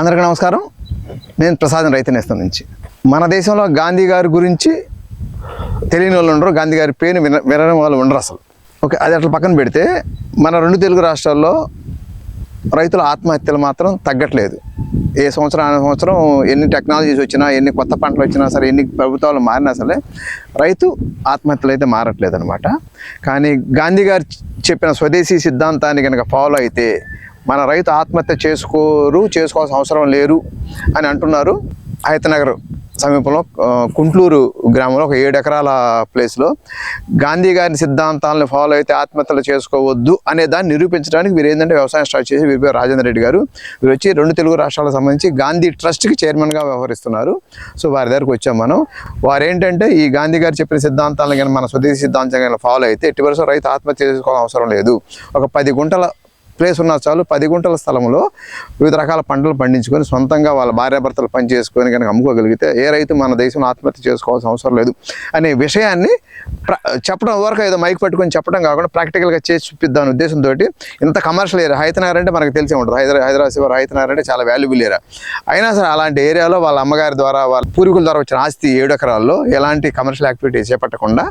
అందరికీ నమస్కారం. నేను ప్రసాదం రైతు నేస్తం నుంచి. మన దేశంలో గాంధీ గారి గురించి తెలియని వాళ్ళు ఉండరు. గాంధీ గారి పేరు విన వినని వాళ్ళు ఉండరు అసలు. ఓకే అది అట్లా పక్కన పెడితే మన రెండు తెలుగు రాష్ట్రాల్లో రైతుల ఆత్మహత్యలు మాత్రం తగ్గట్లేదు. ఏ సంవత్సరం ఆ సంవత్సరం ఎన్ని టెక్నాలజీస్ వచ్చినా ఎన్ని కొత్త పంటలు వచ్చినా సరే ఎన్ని ప్రభుత్వాలు మారినా సరే రైతు ఆత్మహత్యలు అయితే మారట్లేదు అనమాట కానీ గాంధీ గారు చెప్పిన స్వదేశీ సిద్ధాంతాన్ని కనుక ఫాలో అయితే మన రైతు ఆత్మహత్య చేసుకోరు చేసుకోవాల్సిన అవసరం లేరు అని అంటున్నారు. హైతనగర్ సమీపంలో కుంట్లూరు గ్రామంలో ఒక ఏడు ఎకరాల ప్లేస్లో గాంధీ గారి సిద్ధాంతాలను ఫాలో అయితే ఆత్మహత్యలు చేసుకోవద్దు అనే దాన్ని నిరూపించడానికి వీరు ఏంటంటే వ్యవసాయం స్టార్ట్ చేసి వీరిపై రాజేంద్ర రెడ్డి గారు. వీరు వచ్చి రెండు తెలుగు రాష్ట్రాలకు సంబంధించి గాంధీ ట్రస్ట్కి చైర్మన్గా వ్యవహరిస్తున్నారు. సో వారి దగ్గరకు వచ్చాం మనం. వారు ఏంటంటే ఈ గాంధీ గారు చెప్పిన సిద్ధాంతాలను కానీ మన స్వదేశీ సిద్ధాంతం కానీ ఫాలో అయితే ఎట్టి వరుస రైతు ఆత్మహత్య చేసుకోవాల్సిన అవసరం లేదు. ఒక పది గుంటల ప్లేస్ ఉన్న చాలు. పది గుంటల స్థలంలో వివిధ రకాల పంటలు పండించుకొని సొంతంగా వాళ్ళ భార్యాభర్తలు పని చేసుకొని కనుక అమ్ముకోగలిగితే ఏ రైతు మన దేశంలో ఆత్మహత్య చేసుకోవాల్సిన అవసరం లేదు అనే విషయాన్ని చెప్పడం వరకు ఏదో మైక్ పట్టుకొని చెప్పడం కాకుండా ప్రాక్టికల్గా చేసి చూపిద్దాం ఉద్దేశంతో ఇంత కమర్షియల్ ఏరియా. హైతనగర్ అంటే మనకు తెలిసే ఉంటుంది. హైదరా హైదరాబాద్ శివారు హైతనగర్ అంటే చాలా వాల్యుబుల్ ఏరియా. అయినా సరే అలాంటి ఏరియాలో వాళ్ళ అమ్మగారి ద్వారా వాళ్ళ పూర్వీకుల ద్వారా వచ్చిన ఆస్తి ఏడు ఎకరాల్లో ఎలాంటి కమర్షియల్ యాక్టివిటీ చేపట్టకుండా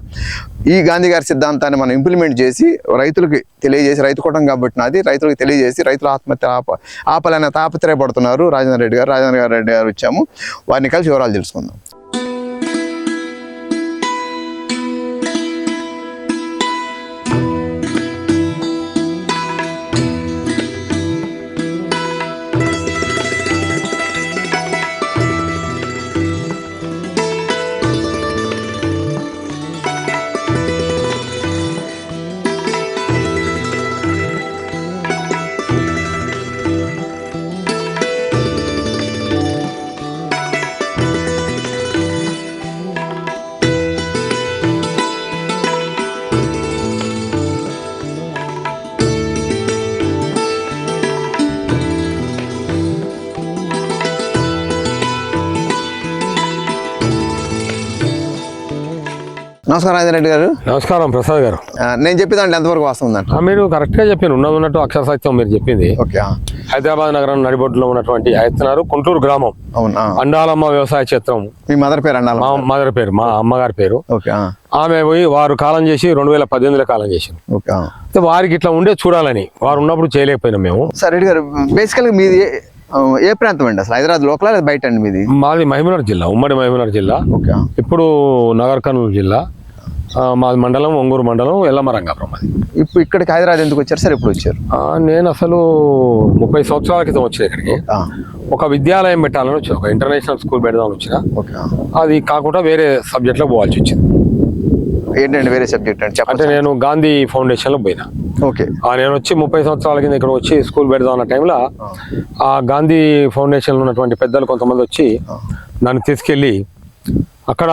ఈ గాంధీ గారి సిద్ధాంతాన్ని మనం ఇంప్లిమెంట్ చేసి రైతులకి తెలియజేసి రైతు కూటం కాబట్టి నాది రైతులకు తెలియజేసి రైతుల ఆత్మహత్య ఆప ఆపాలనే తాపత్రయపడుతున్నారు రాజేంద్ర రెడ్డి గారు. రాజేంద్ర రెడ్డి గారు వచ్చాము. వారిని కలిసి వివరాలు తెలుసుకుందాం. నమస్కారం రాజేంద్ర రెడ్డి గారు. నమస్కారం ప్రసాద్ గారు. నేను చెప్పేదాంట్లో ఎంతవరకు వాస్తవం మీరు కరెక్ట్గా చెప్పారు. ఉన్నది ఉన్నట్టు అక్షర సత్యం మీరు చెప్పింది. ఓకే హైదరాబాద్ నగరం నడిబొడ్డులో ఉన్నటువంటి హైతనారు గుంటూరు గ్రామం. అవునా అండాలమ్మ వ్యవసాయ క్షేత్రం. మీ మదర్ పేరు అన్నాను మా మదర్ పేరు మా అమ్మగారి పేరు. ఓకే ఆమె పోయి వారు కాలం చేసి రెండు వేల పద్దెనిమిదిలో కాలం చేసారు ఓకే వారికి ఇట్లా ఉండే చూడాలని వారు ఉన్నప్పుడు చేయలేకపోయినాం మేము. సార్ రెడ్డి గారు బేసికల్గా మీది ఏ- ప్రాంతం అండి అసలు? హైదరాబాద్ లోకలా బయట అండి మీది? మాది మహబూబ్నగర్ జిల్లా ఉమ్మడి మహబూబ్నగర్ జిల్లా. ఓకే. ఇప్పుడు నగర్ కర్నూలు జిల్లా. మాది మండలం ఒంగూరు మండలం ఎల్లమరంగాపురం అది ఇప్పుడు ఇక్కడికి హైదరాబాద్ ఎందుకు వచ్చారు సార్ ఎప్పుడు వచ్చారు? నేను అసలు ముప్పై సంవత్సరాల క్రితం వచ్చిన ఇక్కడికి. ఒక విద్యాలయం పెట్టాలని వచ్చిన ఒక ఇంటర్నేషనల్ స్కూల్ పెడదామని వచ్చిన. అది కాకుండా వేరే సబ్జెక్ట్లో పోవాల్సి వచ్చింది. ఏంటండి వేరే సబ్జెక్ట్ అంటే చెప్పండి నేను గాంధీ ఫౌండేషన్లో పోయినా. ఓకే. ఆ నేను వచ్చి ముప్పై సంవత్సరాల కింద ఇక్కడ వచ్చి స్కూల్ పెడదాం అన్న టైంలో ఆ. గాంధీ ఫౌండేషన్లో ఉన్నటువంటి పెద్దలు కొంతమంది వచ్చి నన్ను తీసుకెళ్ళి అక్కడ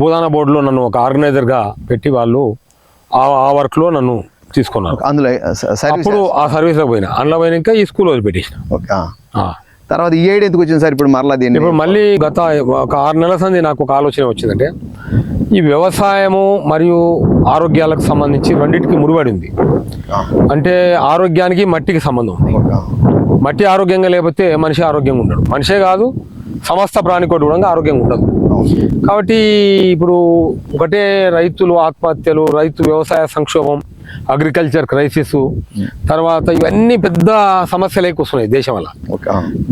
భూదాన బోర్డులో నన్ను ఒక ఆర్గనైజర్గా పెట్టి వాళ్ళు ఆ ఆ వర్క్లో నన్ను తీసుకున్నారు. అందులో అప్పుడు ఆ సర్వీస్లో పోయినా. అందులో పోయినాక ఈ స్కూల్ వదిలిపెట్టేసిన. తర్వాత ఈ ఏడు ఎందుకు వచ్చింది సార్ ఇప్పుడు మరలా దీన్ని? ఇప్పుడు మళ్ళీ గత ఒక ఆరు నెలల సంది నాకు ఒక ఆలోచన వచ్చిందంటే ఈ వ్యవసాయము మరియు ఆరోగ్యాలకు సంబంధించి రెండింటికి ముడిపడి ఉంది. అంటే ఆరోగ్యానికి మట్టికి సంబంధం ఉంది. మట్టి ఆరోగ్యంగా లేకపోతే మనిషి ఆరోగ్యంగా ఉండడు. మనిషే కాదు సమస్త ప్రాణికోటి కూడా ఆరోగ్యంగా ఉండదు. కాబట్టి ఇప్పుడు ఒకటే రైతులు ఆత్మహత్యలు రైతు వ్యవసాయ సంక్షోభం అగ్రికల్చర్ క్రైసిస్ తర్వాత ఇవన్నీ పెద్ద సమస్యలే వస్తున్నాయి దేశం వల్ల.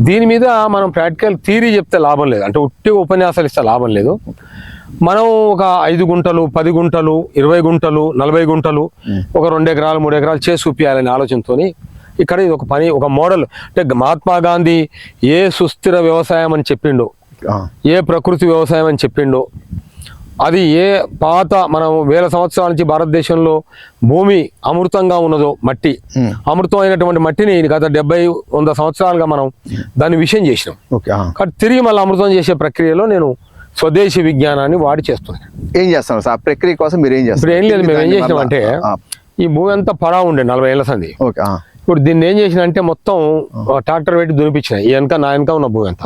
దీని మీద మనం ప్రాక్టికల్ థీరీ చెప్తే లాభం లేదు అంటే ఉట్టి ఉపన్యాసాలు ఇస్తే లాభం లేదు మనం ఒక ఐదు గుంటలు పది గుంటలు ఇరవై గుంటలు నలభై గుంటలు ఒక రెండు ఎకరాలు మూడు ఎకరాలు చేసి చూపించాలనే ఆలోచనతోని ఇక్కడ ఇది ఒక పని ఒక మోడల్ అంటే మహాత్మా గాంధీ ఏ సుస్థిర వ్యవసాయం అని చెప్పిండో. ఏ ప్రకృతి వ్యవసాయం అని చెప్పిండో అది ఏ పాత మనం వేల సంవత్సరాల నుంచి భారతదేశంలో భూమి అమృతంగా ఉన్నదో మట్టి Hmm. అమృతమైనటువంటి మట్టిని గత డెబ్బై వంద సంవత్సరాలుగా మనం దాన్ని విషయం చేసినాం. కాబట్టి తిరిగి మళ్ళీ అమృతం చేసే ప్రక్రియలో నేను స్వదేశీ విజ్ఞానాన్ని వాడి చేస్తున్నాను ఏం చేస్తున్నారు సార్ ఆ ప్రక్రియ కోసం మీరు ఏం చేస్తారు ఏం లేదు మేము ఏం మరలా- ఆ, ఈ భూమి అంతా పడా ఉండే నలభై ఏళ్ళ సంది ఓకే. ఇప్పుడు దీన్ని ఏం చేసిన అంటే మొత్తం ట్రాక్టర్ పెట్టి దునిపించిన ఈ వెనక నా వెనక ఉన్న భూమి అంతా.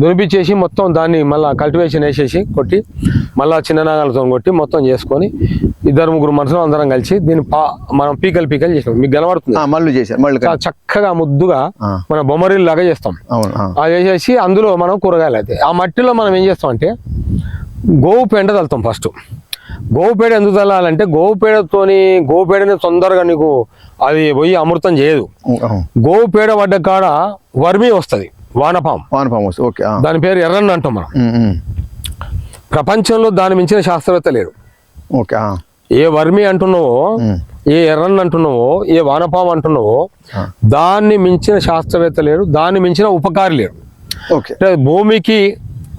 దునిపించేసి మొత్తం దాన్ని మళ్ళీ కల్టివేషన్ వేసేసి కొట్టి మళ్ళీ చిన్న నాగాలతో కొట్టి మొత్తం చేసుకొని ఇద్దరు ముగ్గురు మనుషులు అందరం కలిసి దీన్ని పా మనం పీకలు పీకలు చేసినాం. మీకు కనబడుతుంది? మళ్ళు చేశారు మళ్ళు చక్కగా ముద్దుగా. మన బొమ్మరీలు లాగా చేస్తాం. అది చేసేసి అందులో మనం కూరగాయలు అయితే. ఆ మట్టిలో మనం ఏం చేస్తాం అంటే గోవు పేడ చల్లుతాం ఫస్ట్ గోవు పేడ ఎందుకు చల్లాలంటే గోవు పేడతోని గోవు పేడని తొందరగా నీకు అది పోయి అమృతం చేయదు అవును. గోవు పేడ పడ్డ కాడ వర్మి వస్తుంది వానపాం వానపాము వస్తుంది ఓకే. దాని పేరు ఎర్రన్న అంటాం మనం. ప్రపంచంలో దాని మించిన శాస్త్రవేత్త లేడు ఓకే. ఏ వర్మి అంటున్నావో. ఏ ఎర్రన్న అంటున్నావో ఏ వానపాం అంటున్నావో. దాన్ని మించిన శాస్త్రవేత్త లేడు దాన్ని మించిన ఉపకారి అంటే భూమికి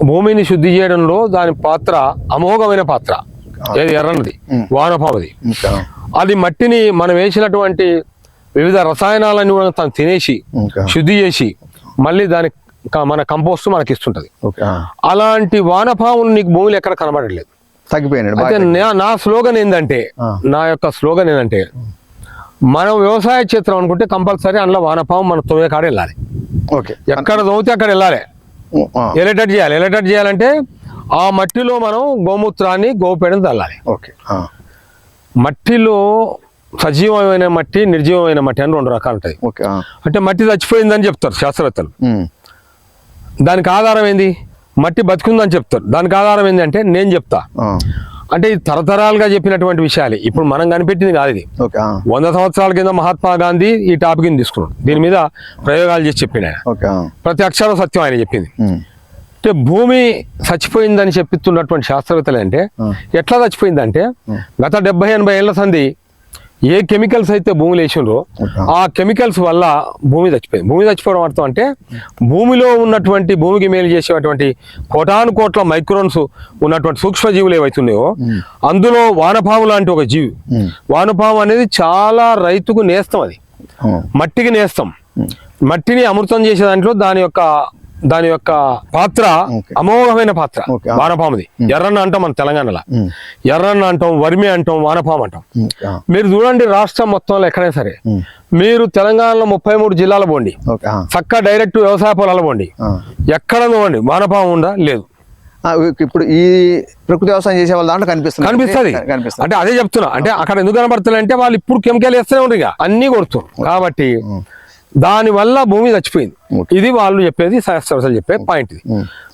భూమిని శుద్ధి చేయడంలో దాని పాత్ర అమోఘమైన పాత్ర ఏది ఎర్రన్నది. వానపామది. అది మట్టిని మనం వేసినటువంటి వివిధ రసాయనాలన్నీ కూడా తను తినేసి శుద్ధి చేసి మళ్ళీ దాని మన కంపోస్ట్ మనకి ఇస్తుంటది. అలాంటి వానపాములు నీకు భూమిలో ఎక్కడ కనబడట్లేదు. తగ్గిపోయినాడు అయితే నా- స్లోగన్ ఏంటంటే. నా యొక్క స్లోగన్ ఏంటంటే మనం వ్యవసాయ క్షేత్రం అనుకుంటే కంపల్సరీ అందులో వానపాము మన తొమ్మిది కాడ వెళ్ళాలి. ఓకే. ఎక్కడ తవ్వితే అక్కడ వెళ్ళాలి. ఆ. ఎలటెట్ చేయాలి. ఎలటెట్ చేయాలంటే ఆ మట్టిలో మనం గోమూత్రాన్ని గోపేడని చల్లాలి ఓకే. మట్టిలో సజీవమైన మట్టి నిర్జీవమైన మట్టి అని రెండు రకాలు ఉంటాయి. అంటే మట్టి చచ్చిపోయిందని చెప్తారు శాస్త్రవేత్తలు. దానికి ఆధారం ఏంది మట్టి బతుకుందని చెప్తారు దానికి ఆధారం ఏంది అంటే నేను చెప్తా. అంటే ఇది తరతరాలుగా చెప్పినటువంటి విషయాలు ఇప్పుడు మనం కనిపెట్టింది కాదు ఇది. వంద సంవత్సరాల కింద మహాత్మా గాంధీ ఈ టాపిక్ని తీసుకున్నాడు దీని మీద ప్రయోగాలు చేసి చెప్పిండు ఆయన ఓకే ఆ. ప్రతి అక్షరం సత్యం ఆయన చెప్పింది. అంటే భూమి చచ్చిపోయిందని చెప్తున్నటువంటి శాస్త్రవేత్తలు అంటే. ఎట్లా చచ్చిపోయిందంటే. గత డెబ్బై ఎనభై ఏళ్ళ సంది ఏ కెమికల్స్ అయితే భూమిలో వేసిండ్రో ఓకే. ఆ కెమికల్స్ వల్ల భూమి చచ్చిపోయింది భూమి చచ్చిపోవడం అర్థం అంటే భూమిలో ఉన్నటువంటి భూమికి మేలు చేసేటువంటి కోటాను కోట్ల మైక్రోన్స్ ఉన్నటువంటి సూక్ష్మజీవులు ఏవైతున్నాయో అందులో వానపాము లాంటి ఒక జీవి. వానపాము అనేది చాలా రైతుకు నేస్తం అది. మట్టికి నేస్తం మట్టిని అమృతం చేసే దాంట్లో దాని యొక్క దాని యొక్క పాత్ర. అమోఘమైన పాత్ర. వానపాముది. ఎర్రన్న అంటాం మన తెలంగాణలో. ఎర్రన్న అంటాం వర్మి అంటాం వానపాము అంటాం. మీరు చూడండి రాష్ట్రం మొత్తంలో ఎక్కడైనా సరే. మీరు తెలంగాణలో ముప్పై మూడు జిల్లాల పోండి. చక్క డైరెక్ట్ వ్యవసాయ పొలాల పోండి. ఎక్కడ పోండి? వానపాము ఉందా? లేదు. ఇప్పుడు ఈ ప్రకృతి వ్యవసాయం చేసే వాళ్ళ దాంట్లో కనిపిస్తుంది. కనిపిస్తుంది. అంటే అదే చెప్తున్నా. అంటే అక్కడ ఎందుకు కనబడుతుంది అంటే వాళ్ళు ఇప్పుడు కెమికల్ వేస్తూనే ఉండరు ఇక. అన్ని కొడుతున్నారు. కాబట్టి దాని వల్ల భూమి చచ్చిపోయింది. ఇది వాళ్ళు చెప్పేది శాస్త్రవేత్తలు చెప్పే పాయింట్ ఇది.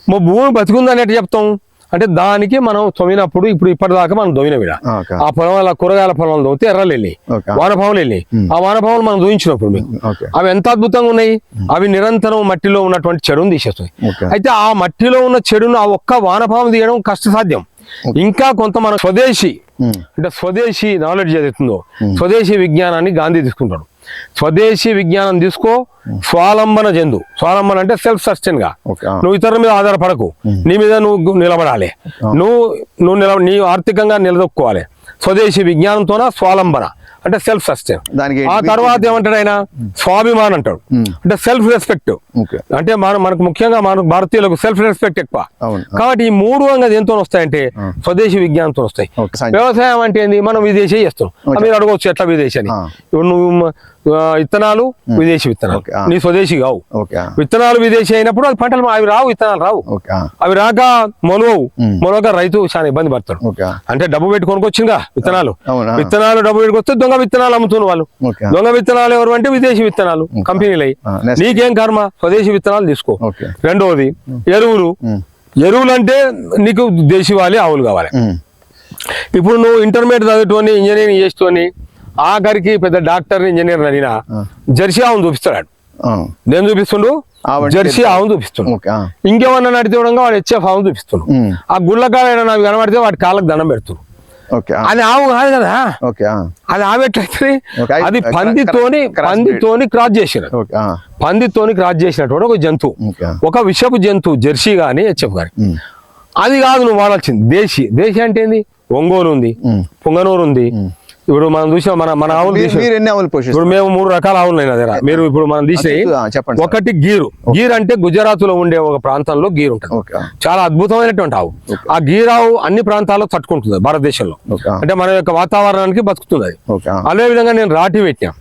మా భూమి బతికుందని ఎట్లా చెప్తాం. అంటే దానికి మనం తొమ్మినప్పుడు ఇప్పుడు ఇప్పటిదాకా మనం దొవిన విడ ఆ, పొలం కూరగాయల పొలం దొవితే ఎర్రలు వెళ్ళి వానపాములు వెళ్ళి ఆ వానపాములు మనం దూయించినప్పుడు మీకు అవి ఎంత అద్భుతంగా ఉన్నాయి? అవి నిరంతరం మట్టిలో ఉన్నటువంటి చెడును తీసేస్తాయి అయితే ఆ మట్టిలో ఉన్న చెడును ఆ ఒక్క వానపాము తీయడం కష్టసాధ్యం. ఇంకా కొంత మన స్వదేశీ. అంటే స్వదేశీ నాలెడ్జ్ ఏదైతుందో స్వదేశీ విజ్ఞానాన్ని గాంధీ తీసుకుంటాడు. స్వదేశీ విజ్ఞానం తీసుకో స్వాలంబన చెందు. స్వాలంబన అంటే సెల్ఫ్ సస్టైన్గా. నువ్వు ఇతరుల మీద ఆధారపడకు. నీ మీద నువ్వు నిలబడాలి. నువ్వు నువ్వు నిల నీ ఆర్థికంగా నిలదొక్కుకోవాలి. స్వదేశీ విజ్ఞానంతోన స్వాలంబన? అంటే సెల్ఫ్ సస్టైన్ ఆ తర్వాత ఏమంటాడు ఆయన? స్వాభిమాన్ అంటాడు. అంటే సెల్ఫ్ రెస్పెక్ట్ అంటే మన మనకు ముఖ్యంగా మన భారతీయులకు సెల్ఫ్ రెస్పెక్ట్ ఎక్కువ. కాబట్టి ఈ మూడు అంగా దేంతో వస్తాయంటే స్వదేశీ విజ్ఞానంతో వస్తాయి. వ్యవసాయం అంటే ఏంది? మనం విదేశీ చేస్తాం. మీరు అడగవచ్చు ఎట్లా విదేశీ అని. నువ్వు విత్తనాలు విదేశీ విత్తనాలు. నీ స్వదేశీ కావు. విత్తనాలు విదేశీ అయినప్పుడు అది పంటలు అవి రావు విత్తనాలు రావు. అవి రాక మొలవవు. మొలవక రైతు చాలా ఇబ్బంది పడతాడు. అంటే డబ్బు పెట్టి కొనుక్కొచ్చిందా విత్తనాలు? విత్తనాలు డబ్బు పెట్టుకొస్తే దొంగ విత్తనాలు అమ్ముతున్నారు వాళ్ళు దొంగ విత్తనాలు ఎవరు అంటే విదేశీ విత్తనాలు కంపెనీలు అయి ఆ, next. నీకేం కర్మ స్వదేశీ విత్తనాలు తీసుకో రెండవది ఎరువులు. ఎరువులు అంటే నీకు దేశీవాలి ఆవులు కావాలి. ఇప్పుడు నువ్వు ఇంటర్మీడియట్ చదువుతోని ఇంజనీరింగ్ చేస్తూని ఆఖరికి పెద్ద డాక్టర్ ఇంజనీర్ అడిగినా. జెర్సీ ఆవును చూపిస్తాడు. నేను చూపిస్తుండు జెర్సీ. ఆవును చూపిస్తుండు. ఇంకేమన్నా నడితే వాడు హెచ్ఎఫ్ ఆవును చూపిస్తుండు. ఆ గుళ్ళకాడ నాకు కనబడితే వాటి కాళ్ళకు దండం ఆ. అది ఆవు కాదు కదా. అది ఆవు ఎట్లయితే ఓకే, అది పందితోని. పందితోని క్రాస్ ఆ. పందితోని క్రాస్ చేసినటువంటి ఒక జంతువు. ఒక విషపు జంతువు జెర్సీ కానీ హెచ్ఎఫ్ ఉమ్. అది కాదు నువ్వు వాడాల్సింది దేశీ దేశీ అంటే ఏంది ఒంగోలు ఉంది. పొంగనూరు ఉంది ఇప్పుడు మనం చూసాం మన మన ఆవులు మీరు- తీసాం మీరు ఎన్ని ఆవులు పోషిస్తారు? ఇప్పుడు మేము మూడు రకాల ఆవులు ఉన్నాయి నా దగ్గర. మీరు ఇప్పుడు మనం ఆ, చెప్పండి. ఒకటి గీరు. గీర్ అంటే గుజరాత్లో ఉండే ఒక ప్రాంతంలో గీర్ ఉంటుంది. చాలా అద్భుతమైనటువంటి ఆవు. ఆ గీర్ ఆవు అన్ని ప్రాంతాల్లో తట్టుకుంటుంది భారతదేశంలో. అంటే మన యొక్క వాతావరణానికి బతుకుతుంది అది. అదే విధంగా నేను రాటి పెట్టినా.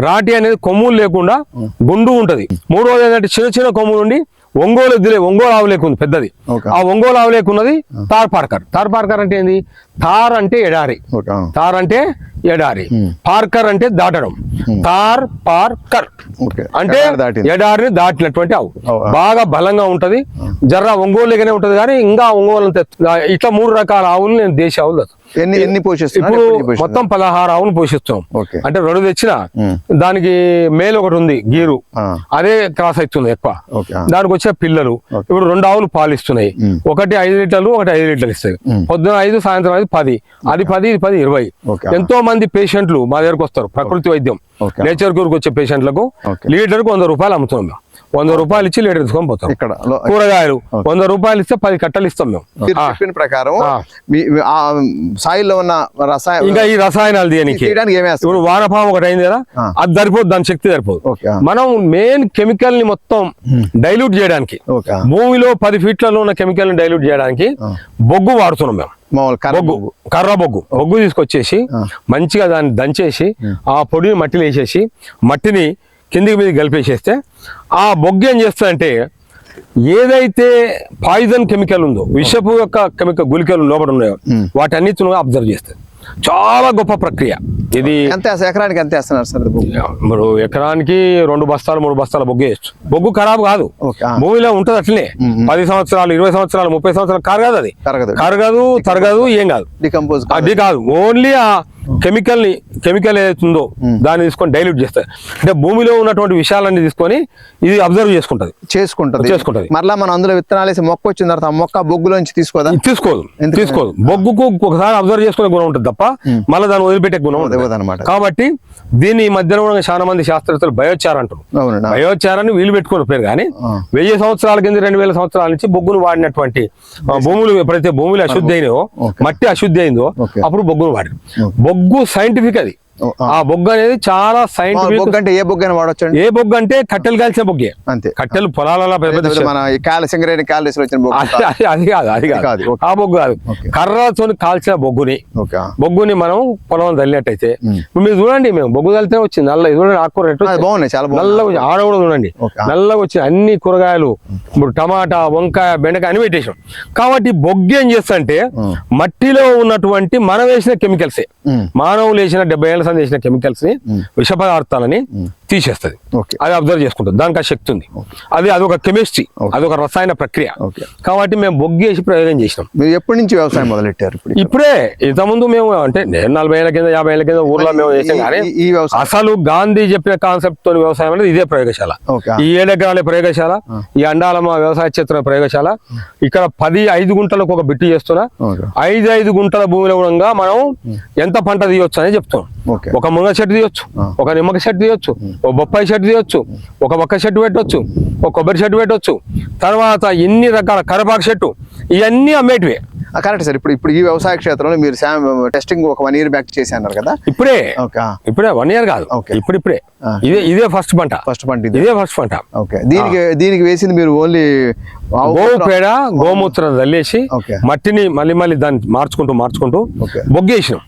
రాటి అనేది కొమ్ములు లేకుండా గుండు ఉంటది. మూడోది ఏంటంటే చిన్న చిన్న కొమ్ములు ఉండి ఒంగోలు ఎద్దులే ఒంగోలు ఆవు లేకుంది పెద్దది. ఆ ఒంగోలు ఆవు లేకున్నది తార్ పార్కర్. తార్ పార్కర్ అంటే ఏంది? తార్ అంటే ఎడారి. తార్ అంటే ఎడారి. పార్కర్ అంటే దాటడం. తార్ పార్కర్. అంటే. ఎడారిని దాటినటువంటి ఆవు. బాగా బలంగా ఉంటది. జర్ర ఒంగోలుగానే ఉంటది కానీ ఇంకా ఒంగోలు ఇట్లా మూడు రకాల ఆవులు నేను దేశ ఆవులు. ఎన్ని ఎన్ని ఇప్పుడు? మొత్తం పదహారు ఆవులు పోషిస్తున్నాం ఓకే. అంటే రెండు తెచ్చిన. దానికి మేలు ఒకటి ఉంది గీరు. అదే క్రాస్ అవుతుంది ఎక్కువ. దానికి వచ్చే పిల్లలు. ఇప్పుడు రెండు ఆవులు పాలు ఇస్తున్నాయి ఉమ్. ఒకటి ఐదు లీటర్లు ఒకటి ఐదు లీటర్లు ఇస్తాయి. పొద్దున ఐదు సాయంత్రం ఐదు పది అది పది ఇది పది ఇరవై. ఎంతో మంది పేషెంట్లు మా దగ్గరకు వస్తారు ప్రకృతి వైద్యం. నేచర్ గురికి వచ్చే పేషెంట్లకు. లీటర్కు వంద రూపాయలు అమ్ముతున్నాం మేము వంద రూపాయలు ఇచ్చి లీటర్ తీసుకొని పోతాం ఇక్కడ కూరగాయలు వంద రూపాయలు ఇస్తే పది కట్టలు ఇస్తాం మేము. చెప్పిన ప్రకారం సాయిల్లో ఉన్న రసాయన ఇంకా ఈ రసాయనాలు దేనికి? ఇప్పుడు వానపాము ఒకటి అయింది కదా. అది సరిపోదు దాని శక్తి సరిపోదు. మనం మెయిన్ కెమికల్ని మొత్తం డైల్యూట్ చేయడానికి. భూమిలో పది ఫీట్లలో ఉన్న కెమికల్ని డైల్యూట్ చేయడానికి. బొగ్గు వాడుతున్నాం మేము బొగ్గు బొగ్గు. కర్ర బొగ్గు బొగ్గు తీసుకొచ్చేసి. మంచిగా దాన్ని దంచేసి ఆ పొడిని మట్టిలో వేసేసి మట్టిని కిందికి మీద కలిపేసేస్తే ఆ బొగ్గు ఏం చేస్తుందంటే ఏదైతే పాయిజన్ కెమికల్ ఉందో విషపు యొక్క కెమికల్ గుళికలు లోపల ఉన్నాయో వాటన్నిటిని అబ్జర్వ్ చేస్తుంది. చాలా గొప్ప ప్రక్రియ. ఇది? ఎకరానికి ఎంత వేస్తున్నారు సార్ ఇప్పుడు ఎకరానికి రెండు బస్తాలు మూడు బస్తాల బొగ్గు వేయచ్చు. బొగ్గు ఖరాబ్ కాదు. భూమిలో ఉంటది అట్లనే. పది సంవత్సరాలు ఇరవై సంవత్సరాలు ముప్పై సంవత్సరాలు కరగదు అది. కరగదు కరగదు తరగదు ఏం కాదు. డికంపోజ్ అది కాదు. ఓన్లీ ఆ కెమికల్ని కెమికల్ ఏదైతుందో దాన్ని తీసుకొని డైల్యూట్ చేస్తారు అంటే భూమిలో ఉన్నటువంటి విషయాలన్నీ తీసుకొని ఇది అబ్జర్వ్ చేసుకుంటది చేసుకుంటది చేసుకుంటది. మరలా మనం అందులో విత్తనాలు వేసి మొక్క వచ్చిన తర్వాత ఆ మొక్క బొగ్గులోంచి తీసుకోదా తీసుకోదు? తీసుకోదు బొగ్గుకు ఒకసారి అబ్జర్వ్ చేసుకునే గుణం ఉంటుంది తప్ప మళ్ళీ దాన్ని వదిలిపెట్టే గుణం ఉంటుంది ఇవ్వదన్నమాట. కాబట్టి దీన్ని ఈ మధ్యన కూడా చాలా మంది శాస్త్రవేత్తలు బయోచార్ అంటారు. బయోచారాన్ని వీలు పెట్టుకుని పేరు కానీ. వెయ్యి సంవత్సరాల కింద రెండు వేల సంవత్సరాల నుంచి బొగ్గును వాడినటువంటి భూములు ఎప్పుడైతే భూములు అశుద్ధి అయినాయో. మట్టి అశుద్ధి అయిందో. అప్పుడు బొగ్గును వాడారు మొగ్గు సైంటిఫిక్ అది. ఆ. బొగ్గు అనేది చాలా సైంటిఫిక్ బొగ్గు అంటే ఏ బొగ్గు అయినా వాడొచ్చండి ఏ బొగ్గు అంటే కట్టెలు కాల్చిన బొగ్గే అంతే కట్టెలు పొలాలలో సింగరేణి కాలేజ్ వచ్చిన బొగ్గు అది కాదు అది కాదు. ఆ బొగ్గు కాదు. కర్రతో కాల్చిన బొగ్గుని. బొగ్గుని మనం పొలం తల్లినట్టయితే మీరు చూడండి మేము బొగ్గు తల్లితే వచ్చింది నల్ల చూడండి ఆకుకూర? బాగున్నాయి చాలా నల్లగా ఆడ కూడా చూడండి. నల్లగా వచ్చి అన్ని కూరగాయలు ఇప్పుడు టమాటా వంకాయ బెండకాయ అన్ని పెట్టేసాం కాబట్టి బొగ్గు ఏం చేస్తంటే ఉమ్. మట్టిలో ఉన్నటువంటి మనం వేసిన కెమికల్సే. మానవులు వేసిన డెబ్బై ఏళ్ళ వేసిన కెమికల్స్ని విష పదార్థాలని తీసేస్తుంది. అది అబ్జర్వ్ చేసుకుంటుంది. దానికి ఆ శక్తి ఉంది. అది అదొక కెమిస్ట్రీ. అదొక రసాయన ప్రక్రియ. కాబట్టి మేము బొగ్గు వేసి ప్రయోగం చేసినాం. మీరు ఎప్పటి నుంచి వ్యవసాయం మొదలెట్టారు ఇప్పుడు ఇప్పుడే ఇంతకుముందు మేము అంటే నేను నలభై ఏళ్ళ కింద యాభై ఏళ్ళ కింద ఊర్లో మేము చేసాం కానీ అసలు గాంధీ చెప్పిన కాన్సెప్ట్తో వ్యవసాయం అనేది ఇదే ప్రయోగశాల. ఈ ఏడెకరాల ప్రయోగశాల ఈ అండాలమ్మ వ్యవసాయ క్షేత్ర ప్రయోగశాల. ఇక్కడ పది ఐదు గుంటలకు ఒక బిట్టు చేస్తున్నా. ఐదు ఐదు గుంటల భూమిలో కూడా మనం ఎంత పంట తీయొచ్చు అని చెప్తాం ఓకే. ఒక మునగ చెట్టు తీయొచ్చు. ఒక నిమ్మక చెట్టు తీయొచ్చు. ఒక బొప్పాయి చెట్టు తీయొచ్చు ఒక ఒక్క చెట్టు పెట్టొచ్చు ఒక కొబ్బరి చెట్టు పెట్టొచ్చు. తర్వాత ఎన్ని రకాల కరపాకు చెట్టు ఇవన్నీ అమ్మేటివే. Correct sir. ఇప్పుడు ఇప్పుడు ఈ వ్యవసాయ క్షేత్రంలో మీరు టెస్టింగ్ ఒక వన్ ఇయర్ బ్యాక్ చేసి అన్నారు కదా? ఇప్పుడే. ఇప్పుడే వన్ ఇయర్ కాదు. ఇప్పుడు ఇప్పుడే. ఇదే ఇదే ఫస్ట్ పంట. ఫస్ట్ పంట ఇది. ఇదే ఫస్ట్ పంట. ఓకే. దీనికి దీనికి వేసింది మీరు ఓన్లీ గోవు పేడ గోమూత్రం చల్లేసి. మట్టిని మళ్ళీ మళ్ళీ దాన్ని మార్చుకుంటూ మార్చుకుంటూ. బొగ్గేసినాం.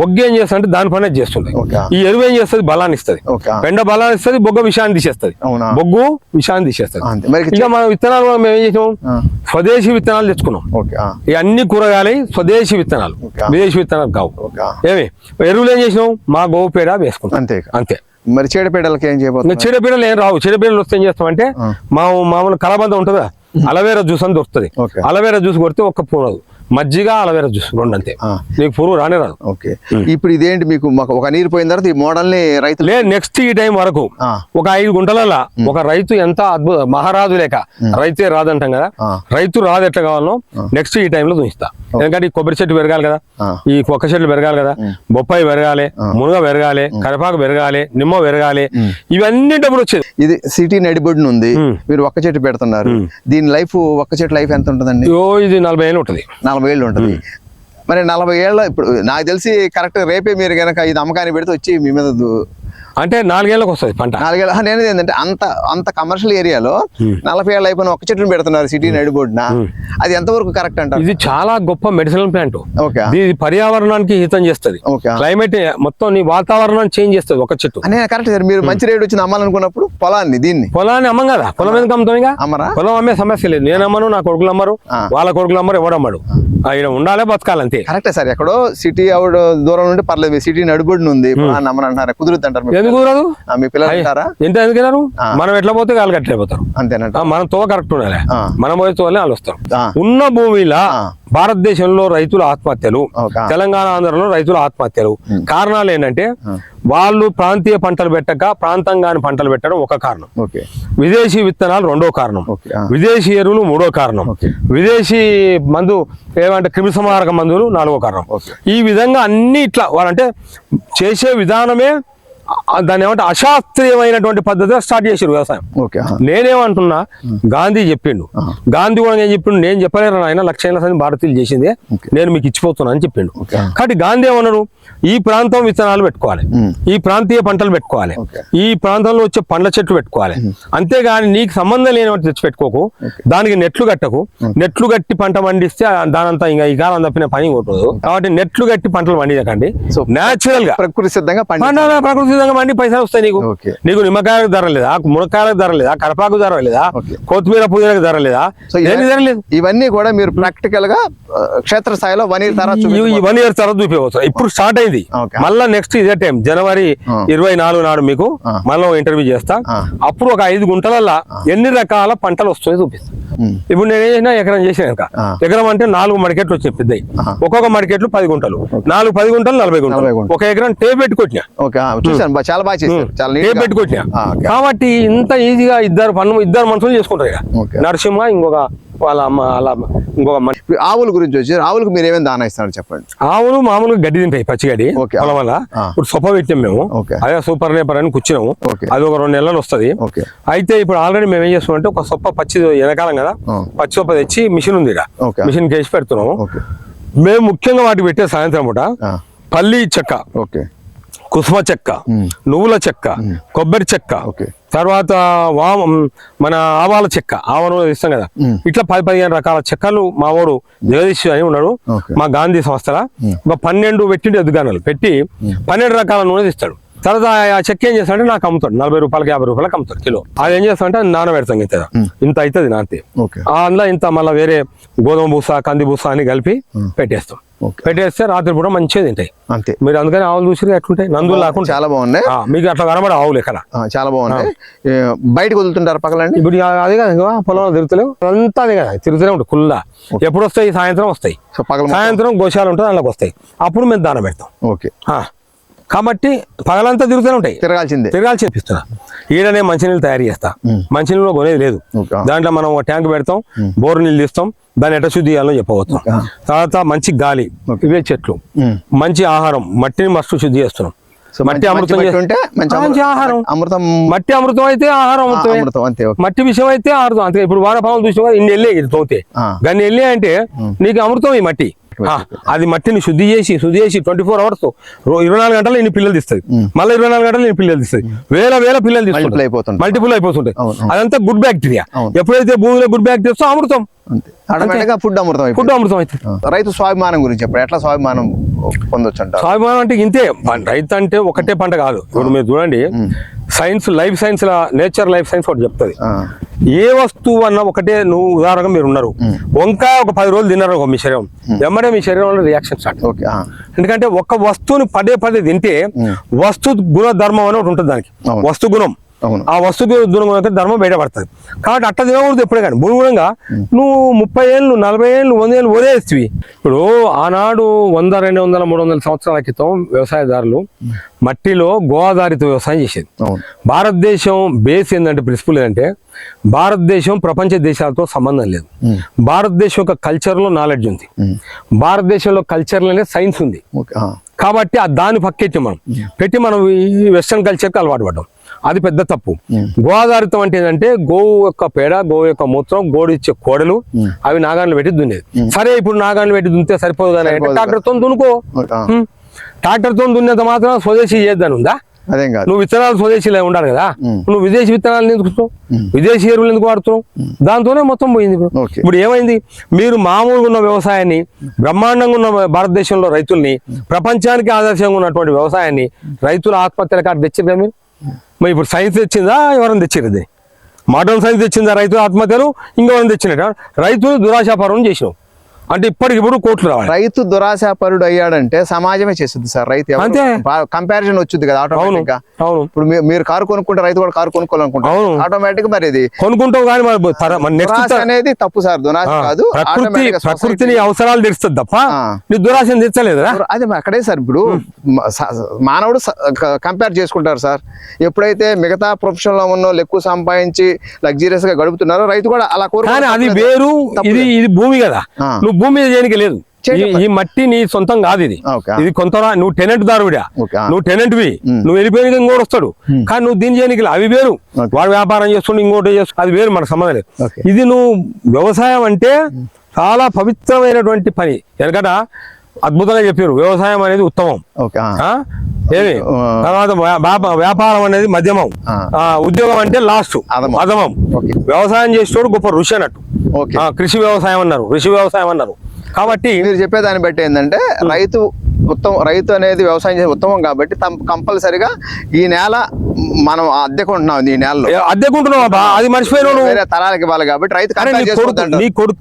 బొగ్గ ఏం చేస్తుంది దాని పనే చేస్తుంది. ఈ ఎరువు ఏం చేస్తుంది బలాన్ని ఇస్తుంది. పెండ బలాన్ని ఇస్తుంది బొగ్గ విషయాన్ని తీసేస్తుంది? బొగ్గు విషయాన్ని తీసేస్తుంది అంతే. మరి ఇక మనం విత్తనాలు మేము ఏం చేసాం ఆ. స్వదేశీ విత్తనాలు తెచ్చుకున్నాం. ఈ అన్ని కూరగాయలు స్వదేశీ విత్తనాలు. విదేశీ విత్తనాలు కావు. ఏమి ఎరువులు ఏం చేసినాం మా గోవు పేడ వేసుకుంటాం అంతే. అంతే మరి చీడపీడలకి ఏం చేయబోతున్నారు చీడపీడలు ఏం రావు చీడపీడలు వస్తే ఏం చేస్తామంటే. మా మామూలు కలబంద ఉంటుందా అలవేరా జ్యూస్ అని దొరుకుతుంది. అలవేరా జ్యూస్ కొడితే ఒక్క పూరదు మజ్జిగ అలవేరా జ్యూస్ రెండు అంతే. నీకు పురుగు రానే రాదు. ఓకే. ఇప్పుడు ఇదేంటి మీకు మాకు ఒక నీరు పోయిన తర్వాత ఈ మోడల్ని రైతులు లే నెక్స్ట్ ఈ టైం వరకు. ఒక ఐదు గుంటలలో ఒక రైతు ఎంత అద్భుత మహారాజు లేక రైతే రాదంటాం కదా. రైతు రాదు ఎట్లా కావాలనో నెక్స్ట్ ఈ టైంలో చూపిస్తా ఎందుకంటే ఈ కొబ్బరి చెట్టు పెరగాలి కదా. ఈ కుక్క చెట్లు పెరగాలి కదా. బొప్పాయి పెరగాలి మునగ పెరగాలి కరిపాకు పెరగాలి నిమ్మ పెరగాలి ఇవన్నీ డబ్బులు వచ్చేది. ఇది సిటీ నడిబొడ్డున ఉంది. మీరు ఒక్క చెట్టు పెడుతున్నారు. దీని లైఫ్ ఒక్క చెట్టు లైఫ్ ఎంత ఉంటుందండి? ఓ ఇది నలభై ఏళ్ళు ఉంటుంది. నలభై ఏళ్ళు ఉంటుంది. మరి నలభై ఏళ్ళ ఇప్పుడు నాకు తెలిసి కరెక్ట్ రేపే మీరు కనుక ఇది అమ్మకాన్ని పెడితే వచ్చి మీ మీద అంటే నాలుగేళ్ళకి వస్తుంది పంట. నాలుగేళ్ళ నేను ఏంటంటే అంత అంత కమర్షియల్ ఏరియాలో నలభై ఏళ్ళు అయిపోయిన ఒక చెట్టుని పెడుతున్నారు సిటీ నడిబొడ్డున. అది ఎంతవరకు కరెక్ట్ అంటారు? ఇది చాలా గొప్ప మెడిసినల్ ప్లాంట్ ఓకే. ఇది పర్యావరణానికి హితం చేస్తుంది. ఓకే. క్లైమేట్ మొత్తం నీ వాతావరణాన్ని చేంజ్ చేస్తుంది ఒక చెట్టు. అనే కరెక్ట్ సార్ మీరు మంచి రేట్ వచ్చింది అమ్మాలనుకున్నప్పుడు పొలాన్ని దీన్ని. పొలాన్ని అమ్మం కదా? పొలం ఎందుకు అమ్ముతాం ఇక? అమ్మరా. పొలం అమ్మే సమస్య లేదు. నేను అమ్మను నా కొడుకులు అమ్మరు. వాళ్ళ కొడుకులు అమ్మరు ఎవడు అమ్మడు? ఆయన ఉండాలే బతకాలంతే కరెక్టే సార్ ఎక్కడో సిటీ అవుట్ దూరం నుండి పర్లేదు సిటీ నడుబొడ్డున ఉంది అమ్మని అంటారా కుదురుద్ది అంటారు ఎందుకు కుదరదు మీ పిల్లలు ఎంత ఎందుకు మనం ఎట్లా పోతే వాళ్ళు గట్లే పోతారు అంతేనంట మనం తో కరెక్ట్ ఉండాలి. మనం పోయే తోలే వాళ్ళు వస్తారు. ఉన్న భూమిలో. భారతదేశంలో రైతుల ఆత్మహత్యలు. తెలంగాణ ఆంధ్రలో రైతుల ఆత్మహత్యలు. కారణాలు ఏంటంటే వాళ్ళు ప్రాంతీయ పంటలు పెట్టక ప్రాంతంగాని పంటలు పెట్టడం ఒక కారణం. విదేశీ విత్తనాలు రెండో కారణం. విదేశీ ఎరువులు మూడో కారణం. విదేశీ మందు ఏమంటే క్రిమిసంహారక మందులు నాలుగో కారణం. ఈ విధంగా అన్ని ఇట్లా వాళ్ళంటే చేసే విధానమే ఆ, దాన్ని ఏమంటే అశాస్త్రీయమైనటువంటి పద్ధతిలో స్టార్ట్ చేసారు వ్యవసాయం. నేనేమంటున్నా గాంధీ చెప్పిండు. గాంధీ కూడా ఏం చెప్పిండు నేను చెప్పలేరు ఆయన లక్షల సంది భారతీయులు చేసిందే నేను మీకు ఇచ్చిపోతున్నా అని చెప్పిండు. కాబట్టి గాంధీ ఏమన్నాడు ఈ ప్రాంతం విత్తనాలు పెట్టుకోవాలి. ఈ ప్రాంతీయ పంటలు పెట్టుకోవాలి. ఈ ప్రాంతంలో వచ్చే పండ్ల చెట్లు పెట్టుకోవాలి. అంతేగాని నీకు సంబంధం లేని వాటి తెచ్చి పెట్టుకోకు దానికి నెట్లు కట్టకు. నెట్లు కట్టి పంట పండిస్తే దానంతా ఇంకా ఈ కాలం తప్పిన పని కొట్టదు కాబట్టి నెట్లు కట్టి పంటలు పండించకండి సో నేచురల్గా. ప్రకృతి సిద్ధంగా ప్రకృతి సిద్ధంగా పండి పైసలు వస్తాయి నీకు. నీకు నిమ్మకాయలకు ధర లేదా మునక్కాయలకు ధర లేదా కరపాకు ధర లేదా. కొత్తిమీర పుదీలకు ధర లేదా ధర లేదు ఇవన్నీ కూడా మీరు ప్రాక్టికల్గా క్షేత్ర స్థాయిలో వన్ ఇయర్ తర్వాత. వన్ ఇయర్ తర్వాత చూపించవచ్చు ఇప్పుడు స్టార్ట్ అయింది. మళ్ళా నెక్స్ట్ ఇదే టైం జనవరి. ఇరవై నాలుగు నాడు మీకు. మళ్ళీ ఇంటర్వ్యూ చేస్తా. అప్పుడు ఒక ఐదు గుంటలల్లా ఎన్ని రకాల పంటలు వస్తాయో చూపిస్తాను. ఇప్పుడు నేను చేసినా ఎకరం చేసిన ఆ. ఎకరం అంటే నాలుగు మడికెట్లు వచ్చాయి పెద్దవి ఆహా. ఒక్కొక్క మడికెట్లు పది గుంటలు. నాలుగు పది గుంటలు నలభై గుంటలు. ఒక ఎకరం టే పెట్టి కొట్టినా ఓకే. ఆ, చూశాను. బా- చాలా బాగా. కాబట్టి ఇంత ఈజీగా ఇద్దరు పన్ను ఇద్దరు మనుషులు చేసుకుంటారు ఇక. నరసింహ ఇంకొక వాళ్ళ అమ్మ వాళ్ళ అమ్మ, ఇంకొక ఆవుల గురించి వచ్చి ఆవులకు మీరు ఏమేమి దానా ఇస్తున్నారు చెప్పండి ఆవులు మామూలుగా గడ్డి తింటాయి పచ్చిగడ్డి. పొలం వల్ల. ఇప్పుడు సొప్ప పెట్టాం మేము. అదే సూపర్ నేపర్ అని కూర్చున్నాము. అది ఒక రెండు నెలలు వస్తది అయితే ఇప్పుడు ఆల్రెడీ మేము ఏం చేస్తున్నాం ఒక సొప్ప పచ్చి ఎండాకాలం కదా. పచ్చి సొప్ప తెచ్చి మిషన్ ఉంది. మిషన్ కేసి పెడుతున్నాము మేము ముఖ్యంగా వాటికి పెట్టే సాయంత్రం పూట పల్లి చెక్క ఓకే కుసుమ చెక్క. నువ్వుల చెక్క కొబ్బరి చెక్క ఓకే. తర్వాత వామ మన ఆవాల చెక్క ఆవను ఇస్తాం కదా. ఇట్లా పది పదిహేను రకాల చెక్కలు మా వాడు జగదీష్ అని ఉన్నాడు. మా గాంధీ సంస్థల. ఒక పన్నెండు పెట్టిండు ఎద్దుగానలు పెట్టి పన్నెండు రకాల నూనె తీస్తాడు. తర్వాత ఆ చెక్క ఏం చేస్తాడంటే నాకు అమ్ముతాడు నలభై రూపాయలకి యాభై రూపాయలకి అమ్ముతాడు కిలో. అది ఏం చేస్తాడంటే నాన పెడతాం ఇంత. ఇంత అవుతుంది నాంతే అందులో ఇంత మళ్ళీ వేరే గోధుమ బూస కంది బూస అని కలిపి పెట్టేస్తాం. పెట్టేస్తే రాత్రి పూట మంచిగా తింటాయి. అంతే. మీరు అందుకని ఆవులు చూసి ఎట్లుంటాయి? నందులు లేకుండా చాలా బాగున్నాయి. మీకు అట్లా కనబడే ఆవులు ఎక్కడ? ఆ, చాలా బాగున్నాయి. బయటకు వదులుతుంటారు పక్కలండి ఇప్పుడు అదే కదా పొలంలో తిరుగుతలేవు? అంతా అదే కదా తిరుగుతూనే ఉంటుంది కుల్లా ఎప్పుడు వస్తాయి? సాయంత్రం వస్తాయి. సాయంత్రం గోశాలు ఉంటుంది అందులోకి వస్తాయి. అప్పుడు మేము దాన పెడతాం. ఓకే. కాబట్టి పగలంతా తిరుగుతూనే ఉంటాయి. తిరగాల్సిందే. తిరగాలి చేపిస్తున్నా ఈడనే మంచినీళ్ళు తయారు చేస్తా. మంచినీళ్ళు కొనేది లేదు. దాంట్లో మనం ఒక ట్యాంక్ పెడతాం బోర్ నీళ్ళు తీస్తాం దాన్ని ఎట్లా శుద్ధి చేయాలో చెప్పవచ్చు తర్వాత మంచి గాలి ఇవే చెట్లు. మంచి ఆహారం మట్టిని మస్తు శుద్ధి చేస్తున్నాం. మట్టి అమృతం మంచి ఆహారం. అమృతం మట్టి అమృతం అయితే ఆహారం అమృతం అంతే మట్టి విషయం అయితే ఆరుతాం అంతే ఇప్పుడు వానపాలం చూసినా ఇన్ని వెళ్ళే ఇది తోతే. దాన్ని వెళ్ళి అంటే నీకు అమృతం ఈ మట్టి. అది మట్టిని శుద్ధి చేసి శుద్ధి చేసి ట్వంటీ ఫోర్ అవర్స్ ఇరవై నాలుగు గంటలు ఇన్ని పిల్లలు తీస్తుంది. మళ్ళీ ఇరవై నాలుగు గంటలు ఇన్ని పిల్లలు తీస్తుంది. వేల వేల పిల్లలు అయిపోతుంటాయి. మల్టిపుల్ అయిపోతుంటాయి. అదంతా గుడ్ బ్యాక్టీరియా. ఎప్పుడైతే భూమిలో గుడ్ బ్యాక్టీరియా అమృతం. ఫుడ్ అమృతం ఫుడ్ అమృతం అవుతుంది రైతు స్వాభిమానం గురించి చెప్పండి. ఎట్లా స్వాభిమానం పొందొచ్చు అంటారు? స్వాభిమానం అంటే ఇంతే. రైతు అంటే ఒకటే పంట కాదు. ఇప్పుడు మీరు చూడండి. Science life science nature life science ఒకటి చెప్తుంది. ఏ వస్తువు అన్న ఒకటే నువ్వు ఉదాహరణగా మీరు ఉన్నారు. వంకాయ ఒక పది రోజులు తిన్నారు ఒక మీ శరీరం. ఎమ్మడే మీ శరీరంలో రియాక్షన్ స్టార్ట్ ఎందుకంటే ఒక వస్తువుని పదే పదే తింటే వస్తు గుణధర్మం అని ఒకటి ఉంటుంది దానికి. వస్తు గుణం. ఆ వస్తు గుణం యొక్క ధర్మం బయటపడుతుంది. కాబట్టి అట్ట తినకూడదు ఎప్పుడే కానీ. గుణగుణంగా నువ్వు ముప్పై ఏళ్ళు నలభై ఏళ్ళు వంద ఏళ్ళు వదిలేస్తావి. ఇప్పుడు ఆనాడు వంద రెండు వందల మూడు వందల సంవత్సరాల క్రితం వ్యవసాయదారులు మట్టిలో గోదారిత వ్యవసాయం చేసేది. భారతదేశం బేస్ ఏంటంటే ప్రిన్సిపల్ ఏంటంటే భారతదేశం ప్రపంచ దేశాలతో సంబంధం లేదు. భారతదేశం యొక్క కల్చర్లో నాలెడ్జ్ ఉంది. భారతదేశంలో కల్చర్లోనే సైన్స్ ఉంది. కాబట్టి ఆ దాన్ని పక్కెట్టి మనం. పెట్టి మనం ఈ వెస్ట్రన్ కల్చర్కి అలవాటు పడ్డాం. అది పెద్ద తప్పు. గోదారితం అంటే ఏంటంటే గోవు యొక్క పేడ గోవు యొక్క మూత్రం గోడు ఇచ్చే కోడలు అవి నాగాన్లు పెట్టి దున్నేది. సరే ఇప్పుడు నాగాన్లు పెట్టి దున్నితే సరిపోదు కానీ. ట్రాక్టర్తో దున్నుకో. ట్రాక్టర్తో దున్నేంత మాత్రం స్వదేశీ చేద్దాని ఉందా? అదేం కాదు. నువ్వు విత్తనాలు స్వదేశీలో ఉండాలి కదా. నువ్వు విదేశీ విత్తనాలు ఎందుకు? విదేశీ ఎరువులు ఎందుకు వాడుతున్నావు? దాంతోనే మొత్తం పోయింది ఇప్పుడు. ఏమైంది? మీరు మామూలుగా ఉన్న వ్యవసాయాన్ని బ్రహ్మాండంగా ఉన్న భారతదేశంలో రైతుల్ని ప్రపంచానికి ఆదర్శంగా ఉన్నటువంటి వ్యవసాయాన్ని రైతుల ఆత్మహత్యల కాదు తెచ్చారు కదా మీరు మరి ఇప్పుడు సైన్స్ తెచ్చిందా? ఎవరైనా తెచ్చారు మాటలు సైన్స్ తెచ్చిందా రైతు ఆత్మహత్యలు? ఇంకెవరైనా తెచ్చినట్టు? రైతులు దురాశాపరం చేసినావు అంటే ఇప్పటికిప్పుడు కోట్లు రావాలి. రైతు దురాశాపరుడు అయ్యాడంటే సమాజమే చేస్తుంది సార్ రైతు అంతే. కంపారిజన్ వచ్చింది కదా ఆటోమేటిక్గా. అవును. ఇప్పుడు మీరు కారు కొనుక్కుంటే రైతు కూడా కారు కొనుక్కోవాలనుకుంటారు. ఆటోమేటిక్ మరి ఇది. కొనుక్కుంటావు కానీ నెక్స్ట్ అనేది తప్పు సార్. దురాశ కాదు. ప్రకృతిని అవసరాలు తీరుస్తుంది తప్ప. నీ దురాశను తీర్చలేదురా? అదే అక్కడే సార్ ఇప్పుడు మానవుడు కంపేర్ చేసుకుంటారు సార్. ఎప్పుడైతే మిగతా ప్రొఫెషన్లో ఉన్న ఎక్కువ సంపాదించి లగ్జరియస్గా గడుపుతున్నారో రైతు కూడా అలా కానీ అది వేరు ఇది ఇది భూమి కదా. నువ్వు భూమి మీద చేయడానికి లేదు ఈ- మట్టి నీ సొంతం కాదు ఇది. ఇది కొంత నువ్వు టెనెంట్ దారువిడా? ఓకే. నువ్వు టెనెంట్వి ఉమ్. నువ్వు వెళ్ళిపోయిన ఇంకోటి వస్తాడు. కానీ నువ్వు దీని చేయడానికి. అవి వేరు. వాడు వ్యాపారం చేస్తుండే ఇంకోటి చేస్తు అది వేరు మనకు సంబంధం లేదు. ఇది నువ్వు వ్యవసాయం అంటే చాలా పవిత్రమైనటువంటి పని. ఎందుకంటే అద్భుతంగా చెప్పారు. వ్యవసాయం అనేది ఉత్తమం? ఏమి. తర్వాత వ్యా- వ్యాప- వ్యాపారం అనేది మధ్యమం. ఉద్యోగం అంటే లాస్ట్ అధమం. వ్యవసాయం చేసేటోడు గొప్ప ఋషి అన్నట్టు. కృషి వ్యవసాయం అన్నారు ఋషి వ్యవసాయం అన్నారు. కాబట్టి మీరు చెప్పేదాన్ని బట్టి ఏంటంటే రైతు ఉత్తమం రైతు అనేది వ్యవసాయం చేసే ఉత్తమం కాబట్టి కంపల్సరిగా ఈ నేల మనం అద్దెకుంటున్నాం ఈ నేలలో. అద్దెకుంటున్నావు బా? అది వేరే తరాలకు ఇవ్వాలి కాబట్టి రైతు నీ కొడుకు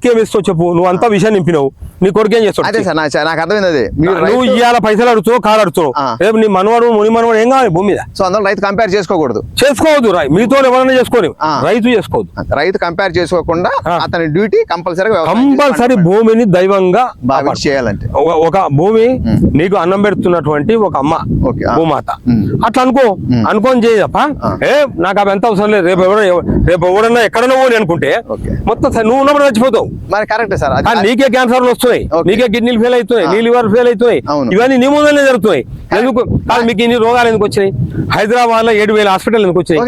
చెప్పు. నువ్వు అంతా విషయం నింపినావు. నీ కొడుకు ఏం చేస్తాడు? అదే సార్ నాకు అర్థమైంది అదే. మీరు నువ్వు ఇవాళ పైసలు అడుగుతావు కారు అడుగుతావు. రేపు నీ మనవాడు ముని మనవాడు ఏం కావాలి భూమి మీద? సో అందులో రైతు కంపేర్ చేసుకోకూడదు. చేసుకోవద్దు మీతో ఎవరైనా చేసుకోని. రైతు చేసుకోవద్దు. రైతు కంపేర్ చేసుకోకుండా. అతని డ్యూటీ కంపల్సరీగా కంపల్సరీ భూమిని దైవంగా చేయాలంటే. ఒక- ఒక భూమి నీకు అన్నం పెడుతున్నటువంటి ఒక అమ్మ. భూమాత. అట్లా అనుకో అనుకోని చేయప్ప ఏ నాకు అవి ఎంత అవసరం లేదు రేపు ఎవడ రేపు ఎవడన్నా ఎక్కడన్నా పోని అనుకుంటే. మొత్తం నువ్వు ఉన్నప్పుడు చచ్చిపోతావు. మరి కరెక్ట్ సార్ కానీ నీకే క్యాన్సర్లు వస్తున్నాయి. నీకే కిడ్నీలు ఫెయిల్ అవుతున్నాయి. నీ లివర్ ఫెయిల్ అవుతున్నాయి. ఇవన్నీ నీ ముందరనే జరుగుతున్నాయి. ఎందుకు? కాదు మీకు ఇన్ని రోగాలు ఎందుకు వచ్చినాయి? హైదరాబాద్లో ఏడు వేల హాస్పిటల్ ఎందుకు వచ్చినాయి?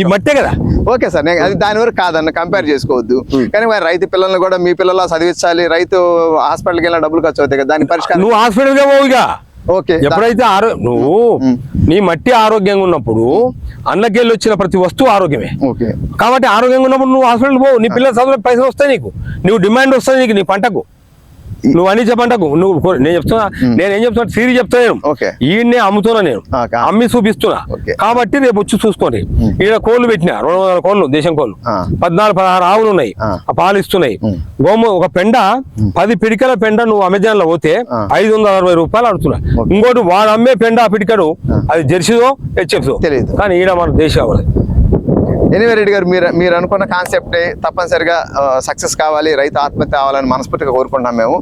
ఈ. మట్టే కదా. ఓకే సార్ నేను అది దాని వరకు కాదన్న కంపేర్ చేసుకోవద్దు. కానీ మరి రైతు పిల్లల్ని కూడా మీ పిల్లల చదివించాలి రైతు హాస్పిటల్కి వెళ్ళిన డబ్బులు ఖర్చు అవుతాయి కదా దాని పరిష్కారం నువ్వు హాస్పిటల్ పోవుగా ఎప్పుడైతే ఆరో నువ్వు. నీ మట్టి ఆరోగ్యంగా ఉన్నప్పుడు అన్నకెళ్ళి వచ్చిన ప్రతి వస్తువు ఆరోగ్యమే. ఓకే. కాబట్టి ఆరోగ్యంగా ఉన్నప్పుడు నువ్వు హాస్పిటల్ పోవు. నీ పిల్లల చదువులకు పైసలు వస్తాయి నీకు. నువ్వు డిమాండ్ వస్తుంది నీకు నీ పంటకు. నువ్వు అని పంటకు నువ్వు నేను చెప్తున్నా నేను ఏం చెప్తున్నా సీరి చెప్తా నేను ఓకే. ఈయన్నే అమ్ముతున్నా నేను. అమ్మి చూపిస్తున్నా. కాబట్టి రేపు వచ్చి చూసుకోండి ఈడ కోళ్ళు పెట్టినా రెండు వందల కోళ్ళు దేశం కోళ్ళు. పద్నాలుగు పదహారు ఆవులు ఉన్నాయి ఆ. పాలు ఇస్తున్నాయి. గోము ఒక పెండ పది పిడికల పెండ నువ్వు అమెజాన్లో పోతే. ఐదు వందల అరవై రూపాయలు అడుగుతున్నా. ఇంకోటి వాడు అమ్మే పెండ ఆ పిడికడు అది జెర్సీదో హెచ్ఎఫ్దో తెలీదు. కానీ ఈడ మన దేశం అవ్వదు ఎనివే రెడ్డి గారు మీరు మీరు అనుకున్న కాన్సెప్ట్ తప్పనిసరిగా సక్సెస్ కావాలి రైతు ఆత్మహత్య కావాలని మనస్ఫూర్తిగా కోరుకుంటున్నాం మేము.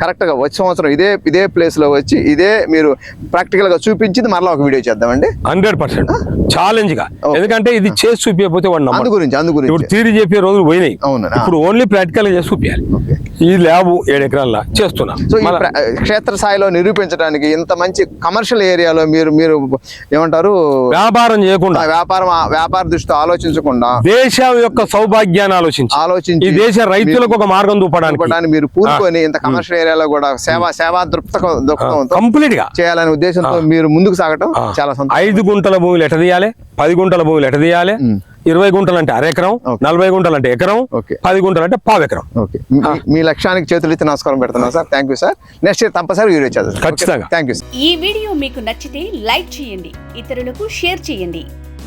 కరెక్ట్గా వచ్చే సంవత్సరం ఇదే ఇదే ప్లేస్లో వచ్చి ఇదే మీరు ప్రాక్టికల్గా చూపించింది మరలా ఒక వీడియో చేద్దామండి. Hundred percent. ఛాలెంజ్గా. ఓకే. ఎందుకంటే ఇది చేసి చూపించకపోతే వాడు అందు. గురించి అందు ఇప్పుడు గురించి థియరీ చెప్పే రోజులు పోయినాయి. అవును. ఇప్పుడు ఓన్లీ ప్రాక్టికల్ చేసి చూపించాలి. ఈ ల్యాబ్ ఏడు ఎకరాల చేస్తున్నా. సో క్షేత్రస్థాయిలో నిరూపించడానికి ఇంత మంచి కమర్షియల్ ఏరియాలో మీరు మీరు ఏమంటారు? వ్యాపారం చేయకుండా. వ్యాపారం వ్యాపార దృష్టితో ఆలోచించకుండా దేశం యొక్క సౌభాగ్యాన్ని ఆలోచించి ఆలోచించి ఈ దేశ రైతులకు ఒక మార్గం చూపడానికి మీరు పూనుకొని ఇంత కమర్షియల్ ఏరియాలో కూడా సేవా సేవా దృక్పథంతో కంప్లీట్గా చేయాలనే ఉద్దేశంతో మీరు ముందుకు సాగటం చాలా సంతోషం. ఐదు గుంటల భూములు ఎట తీయాలి? పది గుంటల భూములు ఎట తీయాలి. ఇరవై గుంటలు అంటే అరెకరం. నలభై గుంటలు అంటే ఎకరం ఓకే. పది గుంటలు అంటే పావు ఎకరం ఓకే. మీ- లక్ష్యానికి చేతులు ఎత్తి నమస్కారం పెడుతున్నాను sir. Thank you sir next year తప్పనిసరి వీడియో చేద్దాం. ఖచ్చితంగా. థ్యాంక్ యూ ఈ వీడియో మీకు నచ్చితే లైక్ చేయండి ఇతరులకు షేర్ చేయండి.